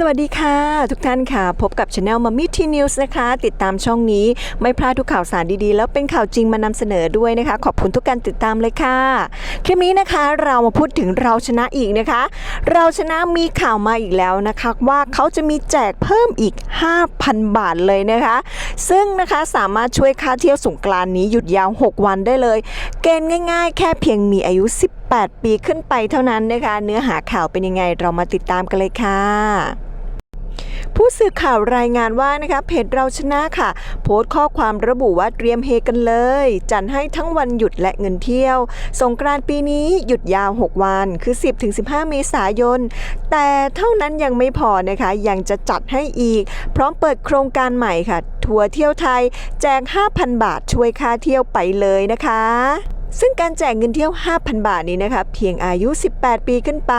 สวัสดีค่ะ ทุกท่านค่ะ พบกับ Channel Mummy T News นะคะ ติดตามช่องนี้ไม่พลาดทุกข่าวสารดีๆ แล้วเป็นข่าวจริงมานำเสนอด้วยนะคะ ขอบคุณทุกการติดตามเลยค่ะ คลิปนี้นะคะเรามาพูดถึงเราชนะอีกนะคะ เราชนะมีข่าวมาอีกแล้วนะคะว่าเขาจะมีแจกเพิ่มอีก 5,000 บาทเลยนะคะ ซึ่งนะคะสามารถช่วยค่าเที่ยวสงกรานนี้หยุดยาว 6 วันได้เลย เกณฑ์ง่าย ๆ แค่เพียงมีอายุ 18 ปีขึ้นไปเท่านั้นนะคะ เนื้อหาข่าวเป็นยังไงเรามาติดตามกันเลยค่ะ ผู้สื่อข่าวรายงานว่านะคะเพจเราชนะค่ะ โพสต์ข้อความระบุว่าเตรียมเฮกันเลย จัดให้ทั้งวันหยุดและเงินเที่ยว สงกรานต์ปีนี้หยุดยาว 6 วันคือ 10-15 เมษายน แต่เท่านั้นยังไม่พอนะคะยังจะจัดให้อีก พร้อมเปิดโครงการใหม่ค่ะ ทัวร์เที่ยวไทยแจก 5,000 บาทช่วยค่าเที่ยวไปเลยนะคะ ซึ่งการแจกเงินเที่ยว 5,000 บาทนี้นะคะเพียงอายุ 18 ปีขึ้นไป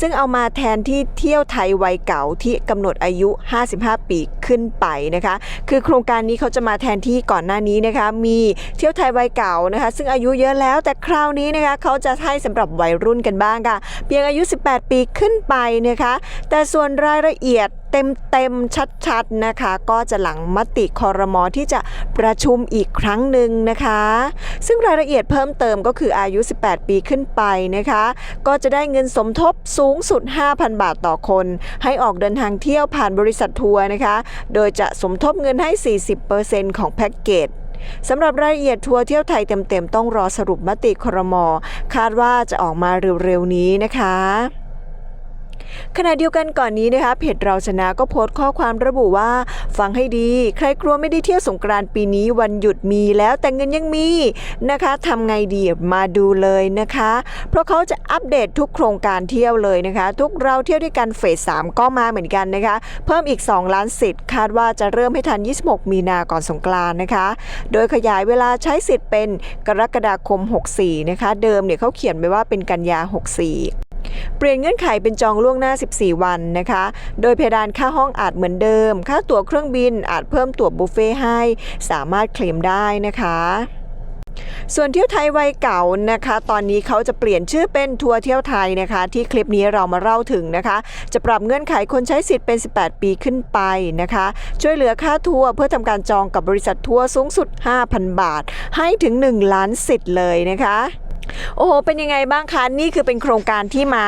ซึ่งเอามาแทนที่เที่ยวไทยวัยเก่าที่กำหนดอายุ 55 ปี ขึ้นไปนะคะ คือโครงการนี้เขาจะมาแทนที่ก่อนหน้านี้นะคะ มีเที่ยวไทยวัยเก่านะคะ ซึ่งอายุเยอะแล้วแต่คราวนี้นะคะเขาจะให้สำหรับวัยรุ่นกันบ้างค่ะ เพียงอายุ 18 ปีขึ้นไปนะคะ แต่ส่วนรายละเอียดเต็มๆ ชัดๆ นะคะ ก็จะหลังมติคอรมอที่จะประชุมอีกครั้งหนึ่งนะคะ ซึ่งรายละเอียดเพิ่มเติมก็คืออายุ 18 ปีขึ้นไปนะคะ ก็จะได้เงินสมทบสูงสุด 5,000 บาทต่อคน ให้ออกเดินทางเที่ยวผ่านบริษัททัวร์นะคะโดยจะสมทบเงินให้ 40%ของแพ็กเกจสำหรับรายละเอียดทัวร์เที่ยวไทยเต็มๆ ต้องรอสรุปมติครม คาดว่าจะออกมาเร็วๆนี้นะคะ ขณะเดียวกันก่อนนี้นะคะเพจเราชนะก็โพสต์ข้อความระบุว่า ฟังให้ดี ใครกลัวไม่ได้เที่ยวสงกรานต์ปีนี้วันหยุดมีแล้วแต่เงินยังมีนะคะทำไงดีมาดูเลยนะคะ เพราะเขาจะอัปเดตทุกโครงการเที่ยวเลยนะคะ ทุกเราเที่ยวด้วยกันเฟส3ก็มาเหมือนกันนะคะ เพิ่มอีก 2 ล้านสิทธิ์คาดว่าจะเริ่มให้ทัน 26 มีนาก่อนสงกรานต์นะคะ โดยขยายเวลาใช้สิทธิ์เป็นกรกฎาคม 64 นะคะ เดิมเนี่ยเขาเขียนไว้ว่าเป็นกันยา 64 เปลี่ยนเงื่อนไขเป็นจองล่วงหน้า 14 วันนะคะ โดยเพดานค่าห้องอาจเหมือนเดิม ค่าตั๋วเครื่องบินอาจเพิ่มตั๋วบุฟเฟ่ให้ สามารถเคลมได้นะคะส่วนเที่ยวไทยวัยเก่านะคะ ตอนนี้เขาจะเปลี่ยนชื่อเป็นทัวร์เที่ยวไทยนะคะ ที่คลิปนี้เรามาเล่าถึงนะคะ จะปรับเงื่อนไขคนใช้สิทธิ์เป็น 18 ปีขึ้นไปนะคะ ช่วยเหลือค่าทัวร์เพื่อทำการจองกับบริษัททัวร์สูงสุด 5,000 บาท ให้ถึง 1 ล้านสิทธิ์เลยนะคะ โอ้โหเป็นยังไงบ้างคะนี่คือเป็นโครงการที่มา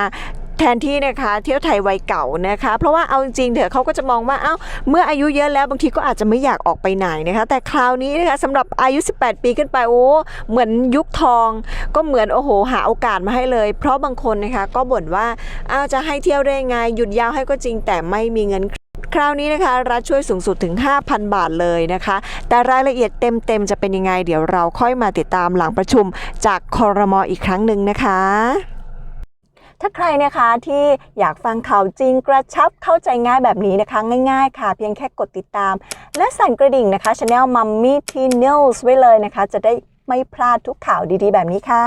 แทนที่นะคะเที่ยวไทยวัยเก่านะคะ เพราะว่าเอาจริงๆเถอะเขาก็จะมองว่าเอ้าเมื่ออายุเยอะแล้วบางทีก็อาจจะไม่อยากออกไปไหนนะคะ แต่คราวนี้นะคะสำหรับอายุ 18 ปีขึ้นไปโอ้เหมือนยุคทอง ก็เหมือนโอ้โห หาโอกาสมาให้เลย เพราะบางคนนะคะก็บ่นว่าอ้าวจะให้เที่ยวได้ไงหยุดยาวให้ก็จริงแต่ไม่มีเงิน คราวนี้นะคะ รัฐช่วยสูงสุดถึง 5,000 บาทเลยนะคะ แต่รายละเอียดเต็มๆ จะเป็นยังไง เดี๋ยวเราค่อยมาติดตามหลังประชุมจากคอรมออีกครั้งหนึ่งนะคะถ้าใครนะคะที่อยากฟังข่าวจริงกระชับเข้าใจง่ายแบบนี้นะคะ ง่ายๆค่ะ เพียงแค่กดติดตาม และสั่นกระดิ่งนะคะ Channel Mummy T News ไว้เลยนะคะ จะได้ไม่พลาดทุกข่าวดีๆ แบบนี้ค่ะ